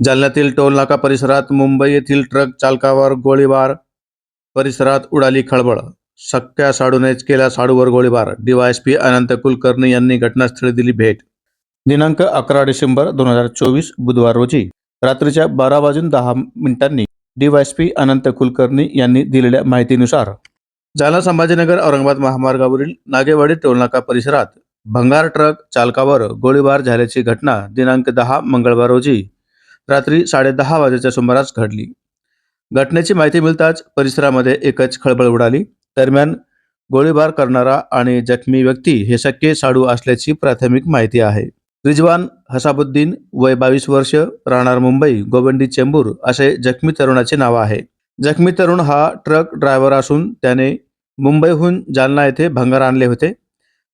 जालन्यातील टोलनाका परिसरात मुंबई येथील ट्रक चालकावर गोळीबार. परिसरात उडाली खळबळ. सक्क्या साडूनेच केला साडूवर गोळीबार. डीवायएसपी अनंत कुलकर्णी यांनी घटनास्थळी दिली भेट. दिनांक अकरा डिसेंबर दोन हजार चोवीस बुधवार रोजी रात्रीच्या बारा वाजून दहा मिनिटांनी डीवायएसपी अनंत कुलकर्णी यांनी दिलेल्या माहितीनुसार जालना संभाजीनगर औरंगाबाद महामार्गावरील नागेवाडी टोलनाका परिसरात भंगार ट्रक चालकावर गोळीबार झाल्याची घटना दिनांक दहा मंगळवार रोजी रात्री साडेदहा वाजेच्या सुमारास घडली. घटनेची माहिती मिळताच परिसरामध्ये एकच खळबळ उडाली. दरम्यान गोळीबार करणारा आणि जखमी व्यक्ती हे सख्खे साडू असल्याची प्राथमिक माहिती आहे. रिजवान हसाबुद्दीन वय बावीस वर्ष राहणार मुंबई गोवंडी चेंबूर असे जखमी तरुणाचे नाव आहे. जखमी तरुण हा ट्रक ड्रायव्हर असून त्याने मुंबईहून जालना येथे भंगार आणले होते.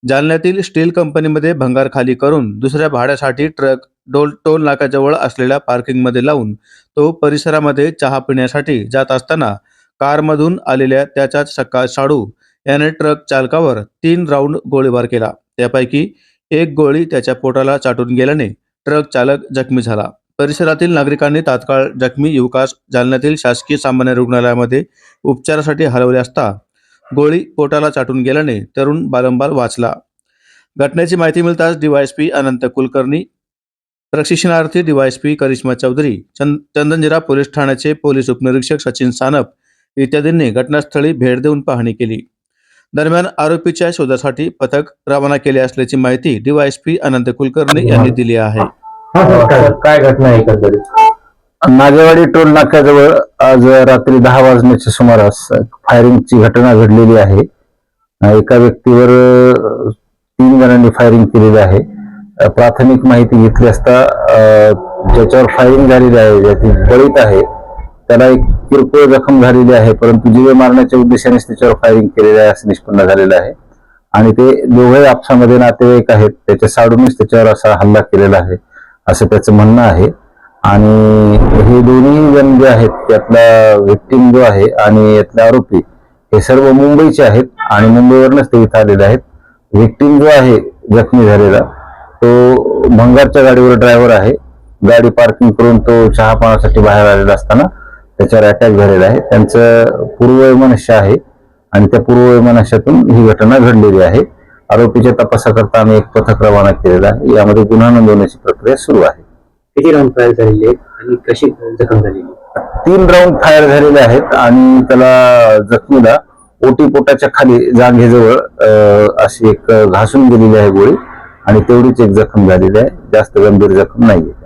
जालन्यातील स्टील कंपनीमध्ये भंगार खाली करून दुसऱ्या भाड्यासाठी ट्रक डोल टोल नाक्याजवळ असलेल्या पार्किंगमध्ये लावून तो परिसरामध्ये चहा पिण्यासाठी जात असताना कारमधून आलेल्या त्याच्याच सकाळ साडू याने ट्रक चालकावर तीन राऊंड गोळीबार केला. त्यापैकी एक गोळी त्याच्या पोटाला चाटून गेल्याने ट्रक चालक जखमी झाला. परिसरातील नागरिकांनी तात्काळ जखमी युवकास जालन्यातील शासकीय सामान्य रुग्णालयामध्ये उपचारासाठी हलवले असता गोळी पोटाला चाटून गेल्याने तरुण बारंबार वाचला. घटनेची माहिती मिळताच डीवायएसपी अनंत कुलकर्णी प्रशिक्षणार्थी डीवायएसपी करिश्मा चौधरी चंद चंदनजिरा पोलीस ठाण्याचे पोलीस उपनिरीक्षक सचिन सानप इत्यादींनी घटनास्थळी भेट देऊन पाहणी केली. दरम्यान आरोपीच्या शोधासाठी पथक रवाना केले असल्याची माहिती डीवायएसपी अनंत कुलकर्णी यांनी दिली आहे. काय घटना आहे एकंदरीत? नागेवाडी टोल नाक्याजवळ आज रात्री दहा वाजण्याच्या सुमारास फायरिंगची घटना घडलेली आहे. एका व्यक्तीवर तीन जणांनी फायरिंग केलेली आहे. प्राथमिक माहिती घेतली असता ज्याच्यावर फायरिंग झालेली आहे ज्याची बळीत आहे त्याला एक किरकोळ जखम झालेली आहे परंतु जीवे मारण्याच्या उद्देशानेच त्याच्यावर फायरिंग केलेलं आहे असं निष्पन्न झालेलं आहे. आणि ते दोघे आपसामध्ये नातेवाईक आहेत त्याच्या साडूनच त्याच्यावर असा हल्ला केलेला आहे असं त्याचं म्हणणं आहे. आणि हे दोन्ही जण जे आहेत त्यातला व्यक्तीम जो आहे आणि यातले आरोपी हे सर्व मुंबईचे आहेत आणि मुंबईवरूनच ते इथं आलेले आहेत. व्यक्तीम जो आहे जखमी झालेला तो भंगारच्या गाडीवर ड्रायव्हर आहे. गाडी पार्किंग करून तो चहा पाण्यासाठी बाहेर आलेला असताना त्याच्यावर अटॅक झालेला आहे. त्यांचं पूर्ववैमनस्य आहे आणि त्या पूर्ववैमनस्यातून ही घटना घडलेली आहे. आरोपीच्या तपासाकरता आम्ही एक पथक रवाना केलेलं आहे. यामध्ये गुन्हा नोंदवण्याची प्रक्रिया सुरू आहे. किती राऊंड फायर झालेले आणि कशी जखम झालेली तीन राऊंड फायर झालेले आहेत आणि त्याला जखमीला ओटी पोटाच्या खाली जागेजवळ अशी एक घासून गेलेली आहे गोळी. आणि तेवढीच एक जखम झालेली आहे. जास्त गंभीर जखम नाहीये.